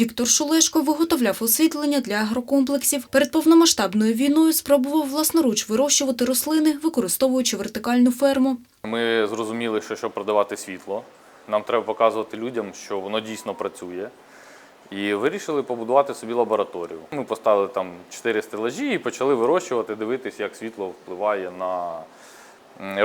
Віктор Шулешко виготовляв освітлення для агрокомплексів. Перед повномасштабною війною спробував власноруч вирощувати рослини, використовуючи вертикальну ферму. Ми зрозуміли, що щоб продавати світло, нам треба показувати людям, що воно дійсно працює. І вирішили побудувати собі лабораторію. Ми поставили там чотири стелажі і почали вирощувати, дивитися, як світло впливає на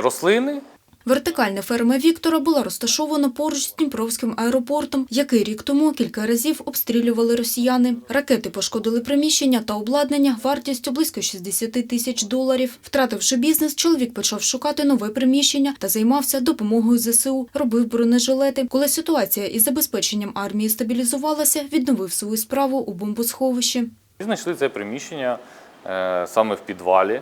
рослини. Вертикальна ферма Віктора була розташована поруч з Дніпровським аеропортом, який рік тому кілька разів обстрілювали росіяни. Ракети пошкодили приміщення та обладнання вартістю близько 60 тисяч доларів. Втративши бізнес, чоловік почав шукати нове приміщення та займався допомогою ЗСУ. Робив бронежилети. Коли ситуація із забезпеченням армії стабілізувалася, відновив свою справу у бомбосховищі. Знайшли це приміщення е, саме в підвалі,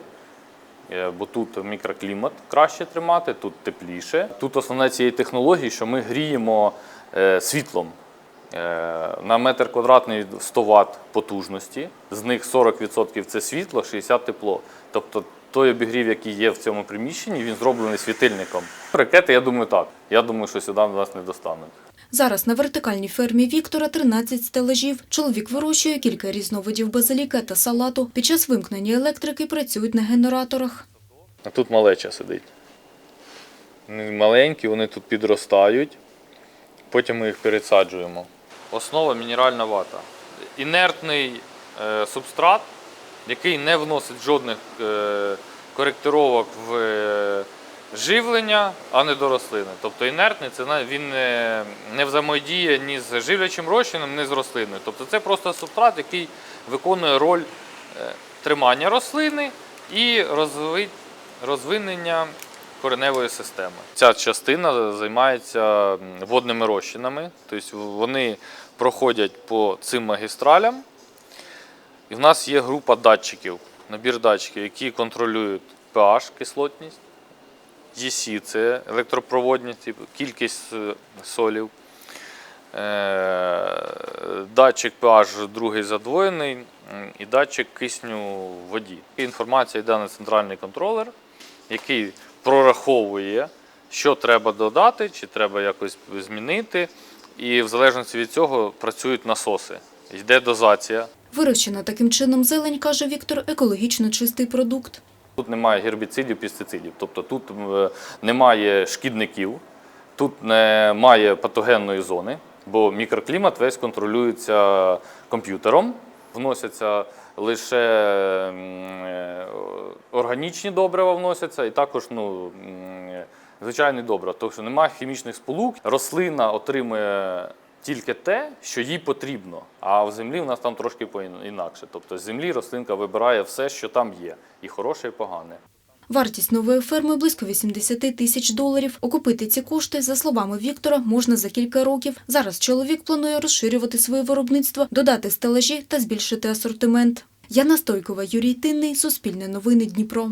бо тут мікроклімат краще тримати, тут тепліше. Тут основне цієї технології, що ми гріємо е, світлом. Е, На метр квадратний 100 Вт потужності, з них 40% це світло, 60% тепло. Тобто той обігрів, який є в цьому приміщенні, він зроблений світильником. Ракети, я думаю, так. Я думаю, що сюди нас не достануть. Зараз на вертикальній фермі Віктора 13 стелажів. Чоловік вирощує кілька різновидів базиліка та салату. Під час вимкнення електрики працюють на генераторах. А тут малеча сидить. Маленькі, вони тут підростають, потім ми їх пересаджуємо. Основа мінеральна вата. Інертний е, субстрат, який не вносить жодних е, коректировок в живлення, а не до рослини. Тобто інертний це він не, не взаємодіє ні з живлячим розчином, ні з рослиною. Тобто це просто субстрат, який виконує роль е, тримання рослини і розви- розвинення кореневої системи. Ця частина займається водними розчинами, тобто вони проходять по цим магістралям. І в нас є група датчиків, набір датчиків, які контролюють pH, кислотність, EC – це електропроводність, кількість е, солів. Е, Датчик pH другий задвоєний і датчик кисню в воді. Інформація йде на центральний контролер, який прораховує, що треба додати, чи треба якось змінити. І в залежності від цього працюють насоси. Йде дозація. Вирощена таким чином зелень, каже Віктор, екологічно чистий продукт. Тут немає гербіцидів, пестицидів, тобто тут е, немає шкідників, тут немає патогенної зони, бо мікроклімат весь контролюється комп'ютером. Вносяться лише е, органічні добрива вносяться, і також ну, м, звичайні добрива. Тобто немає хімічних сполук. Рослина отримує тільки те, що їй потрібно. А в землі в нас там трошки інакше. Тобто з землі рослинка вибирає все, що там є, і хороше, і погане. Вартість нової ферми близько 80 тисяч доларів. Окупити ці кошти, за словами Віктора, можна за кілька років. Зараз чоловік планує розширювати своє виробництво, додати стелажі та збільшити асортимент. Яна Стойкова, Юрій Тинний, Суспільне новини Дніпро.